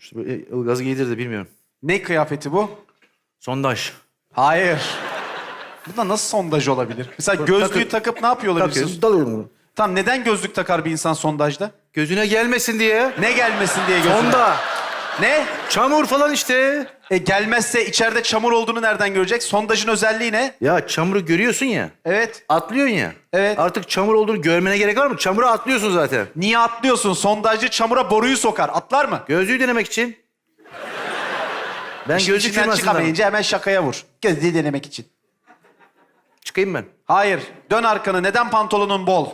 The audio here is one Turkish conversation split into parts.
İşte böyle Ilgaz giydir de bilmiyorum. Ne kıyafeti bu? Sondaj. Hayır. Bu da nasıl sondaj olabilir? Mesela gözlüğü takı- takıp ne yapıyor olabilirsin? Takıyorsun, dalıyorum. Tamam neden gözlük takar bir insan sondajda? Gözüne gelmesin diye. Ne gelmesin diye gözlüğü. Sonda. Ne? Çamur falan işte. E, gelmezse içeride çamur olduğunu nereden görecek? Sondajın özelliği ne? Ya çamuru görüyorsun ya. Evet. Atlıyorsun ya. Evet. Artık çamur olduğunu görmene gerek var mı? Çamura atlıyorsun zaten. Niye atlıyorsun? Sondajcı çamura boruyu sokar. Atlar mı? Gözlüğü denemek için. Ben İşin gözlük içinden firmasından. çıkamayınca hemen şakaya vur. Gözlüğü denemek için. Çıkayım ben. Hayır. Dön arkanı. Neden pantolonun bol?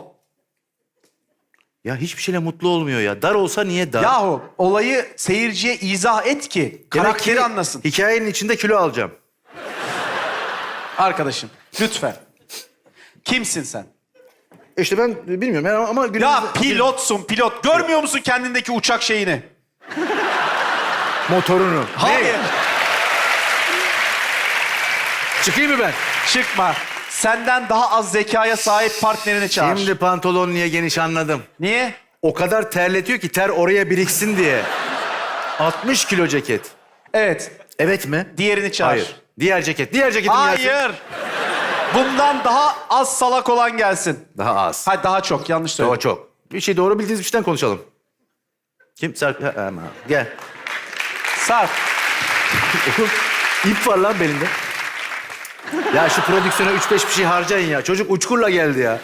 Ya hiçbir şeyle mutlu olmuyor ya. Dar olsa niye dar? Yahu olayı seyirciye izah et ki Demek karakteri ki anlasın. Hikayenin içinde kilo alacağım. Arkadaşım lütfen. Kimsin sen? İşte ben bilmiyorum yani ama günümüzde... Ya pilotsun pilot. Görmüyor musun kendindeki uçak şeyini? Motorunu. Hayır. Ne? Çıkayım mı ben? Çıkma. Senden daha az zekaya sahip partnerini çağır. Şimdi pantolon niye geniş anladım. Niye? O kadar terletiyor ki ter oraya biriksin diye. 60 kilo ceket. Evet. Evet mi? Diğerini çağır. Hayır. Diğer ceket. Diğer ceketim gelsin. Hayır. Bundan daha az salak olan gelsin. Daha az. Hayır daha çok yanlış söyledim. Daha çok. Bir şey doğru bildiğiniz bir şeyden konuşalım. Kim? Sarp... Ha, ama. Gel. Sarp. İp var lan belinde. Ya şu prodüksiyona üç beş bir şey harcayın ya. Çocuk uçkurla geldi ya.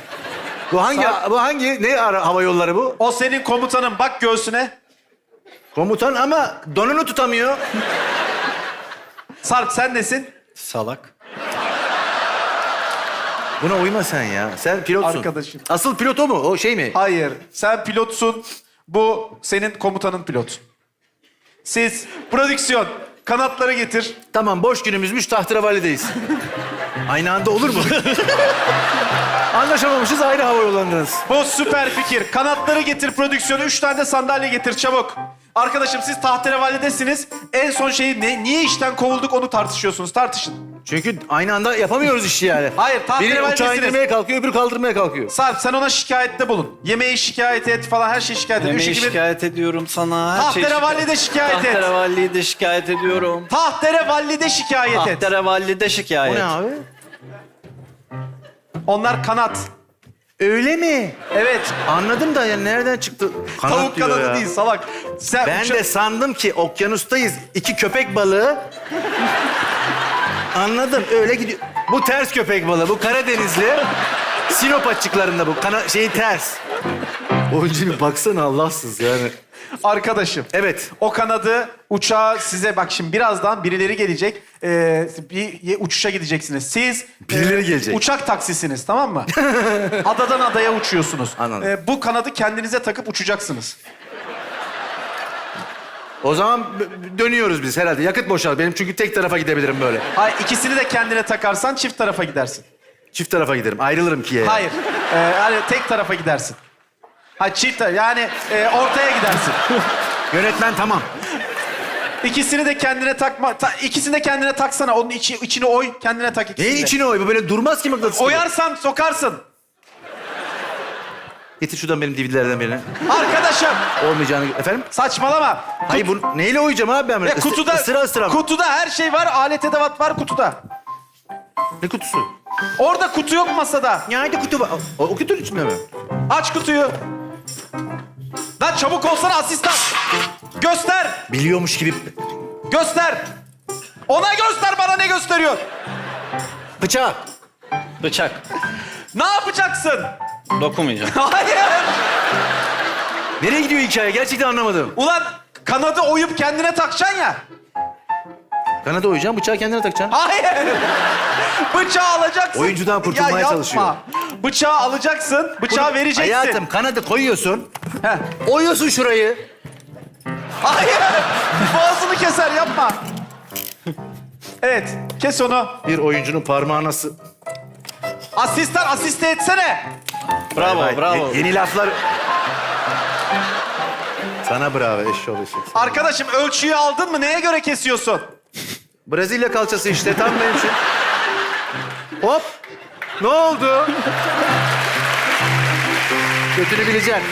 Bu hangi, Sarp- bu hangi, ne ara, hava yolları bu? O senin komutanın. Bak göğsüne. Komutan ama donunu tutamıyor. Sarp sen nesin? Salak. Buna uyma sen ya. Sen pilotsun. Arkadaşım. Asıl pilot o mu? O şey mi? Hayır. Sen pilotsun. Bu senin komutanın pilot. Siz prodüksiyon. Kanatları getir. Tamam boş günümüzmüş tahterevallideyiz. Aynı anda olur mu? Anlaşamamışız ayrı hava yollarındayız. Bu süper fikir. Kanatları getir prodüksiyonu. Üç tane de sandalye getir çabuk. Arkadaşım siz tahterevalidesiniz. En son şeyi ne, niye işten kovulduk onu tartışıyorsunuz. Tartışın. Çünkü aynı anda yapamıyoruz işi yani. Hayır, Biri tahterevalidesiniz. uçağı indirmeye kalkıyor, öbürü kaldırmaya kalkıyor. Sarp sen ona şikayette bulun. Yemeği şikayet et falan her şeyi şikayet et. Üç, Yemeği iki, bir. şikayet ediyorum sana. Her şeyi Tahterevalli de şikayet et. Tahterevalliyi de şikayet ediyorum. Tahterevalli de şikayet et. Tahterevalli de O şikayet. ne abi? Onlar kanat. Öyle mi? Evet. Anladım da ya nereden çıktı? Kanat Tavuk diyor kanadı ya. değil salak. Sen Ben uça- de sandım ki okyanustayız. İki köpek balığı. Anladım öyle gidiyor. Bu ters köpek balığı. Bu Karadenizli. Sinop açıklarında bu. Kana şeyi ters. Oyuncu bir baksana Allahsız yani. Arkadaşım. Evet. O kanadı uçağa size bak şimdi birazdan birileri gelecek. Ee, bir uçuşa gideceksiniz. Siz Birileri gelecek. uçak taksisiniz tamam mı? Adadan adaya uçuyorsunuz. Anladım. Ee, bu kanadı kendinize takıp uçacaksınız. O zaman dönüyoruz biz herhalde. Yakıt boşalt. Benim çünkü tek tarafa gidebilirim böyle. Hayır ikisini de kendine takarsan çift tarafa gidersin. Çift tarafa giderim. Ayrılırım ki. Hayır. Ee, yani tek tarafa gidersin. Ha çift tar- yani e, ortaya gidersin. Yönetmen tamam. İkisini de kendine takma. Ta, ikisini de kendine taksana. Onun içi, içini oy, kendine tak ikisini Neyin de. içine oy? Bu böyle durmaz ki mıknatıs gibi. Oyarsan sokarsın. Getir şuradan benim DVD'lerden birini. Arkadaşım Olmayacağını... Efendim? saçmalama. Hayır bu neyle oyacağım abi ben bunu? E, kutuda Isıra ısıra mı? kutuda her şey var. Alet edevat var kutuda. Ne kutusu? Orada kutu yok masada. Nerede kutu var? O, o kutunun içinde mi? Aç kutuyu. Lan çabuk olsana asistan. Göster. Biliyormuş gibi. Göster. Ona göster bana ne gösteriyor. Bıçak. Bıçak. Ne yapacaksın? Dokunmayacağım. Hayır. Nereye gidiyor hikaye? Gerçekten anlamadım. Ulan kanadı oyup kendine takacaksın ya. Kanada oyacağım, bıçağı kendine takacaksın. Hayır. Bıçağı alacaksın. Oyuncudan kurtulmaya ya yapma. çalışıyor. Bıçağı alacaksın. Bıçağı vereceksin. Hayatım kanadı koyuyorsun. Heh. Oyuyorsun şurayı. Hayır. Boğazını keser yapma. Evet. Kes onu. Bir oyuncunun parmağı nasıl? Asistan asiste etsene. Bravo, Vay, bravo. ye- yeni laflar. Sana bravo eşşoğlu eşek. Arkadaşım ölçüyü aldın mı? Neye göre kesiyorsun? Brezilya kalçası işte tam benim şey. Hop. Ne oldu? Kötünü bileceksin.